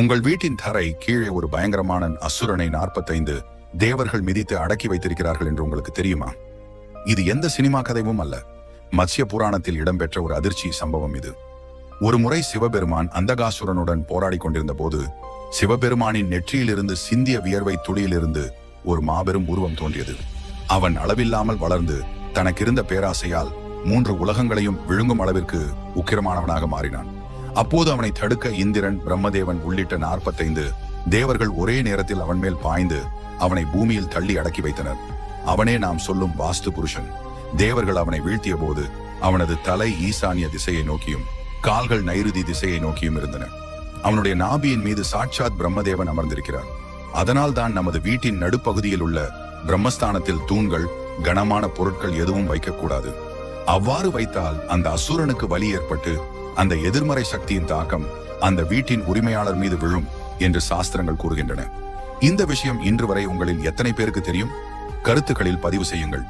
உங்கள் வீட்டின் தரை கீழே ஒரு பயங்கரமான அசுரனை நாற்பத்தைந்து தேவர்கள் மிதித்து அடக்கி வைத்திருக்கிறார்கள் என்று உங்களுக்கு தெரியுமா? இது எந்த சினிமா கதையும் அல்ல. மத்ய புராணத்தில் இடம்பெற்ற ஒரு அதிர்ச்சி சம்பவம் இது. ஒரு முறை சிவபெருமான் அந்தகாசுரனுடன் போராடி கொண்டிருந்த போது சிவபெருமானின் நெற்றியிலிருந்து சிந்திய வியர்வை துளியிலிருந்து ஒரு மாபெரும் உருவம் தோன்றியது. அவன் அளவில்லாமல் வளர்ந்து தனக்கிருந்த பேராசையால் மூன்று உலகங்களையும் விழுங்கும் அளவிற்கு உக்கிரமானவனாக மாறினான். அப்போது அவனை தடுக்க இந்திரன் பிரம்மதேவன் உள்ளிட்ட நாற்பத்தைந்து தேவர்கள் ஒரே நேரத்தில் அவன் மேல் பாய்ந்து அவனை பூமியில் தள்ளி அடக்கி வைத்தனர். அவனே நாம் சொல்லும் வாஸ்து புருஷன். தேவர்கள் அவனை வீழ்த்திய போது அவனது தலை ஈசானிய திசையை நோக்கியும் கால்கள் நைருதி திசையை நோக்கியும் இருந்தன. அவனுடைய நாபியின் மீது சாட்சாத் பிரம்மதேவன் அமர்ந்திருக்கிறார் அதனால் தான் நமது வீட்டின் நடுப்பகுதியில் உள்ள பிரம்மஸ்தானத்தில் தூண்கள் கனமான பொருட்கள் எதுவும் வைக்கக்கூடாது. அவ்வாறு வைத்தால் அந்த அசுரனுக்கு வலி ஏற்பட்டு அந்த எதிர்மறை சக்தியின் தாக்கம் அந்த வீட்டின் உரிமையாளர் மீது விழும் என்று சாஸ்திரங்கள் கூறுகின்றன. இந்த விஷயம் இன்று வரை உங்களில் எத்தனை பேருக்கு தெரியும்? கருத்துக்களில் பதிவு செய்யுங்கள்.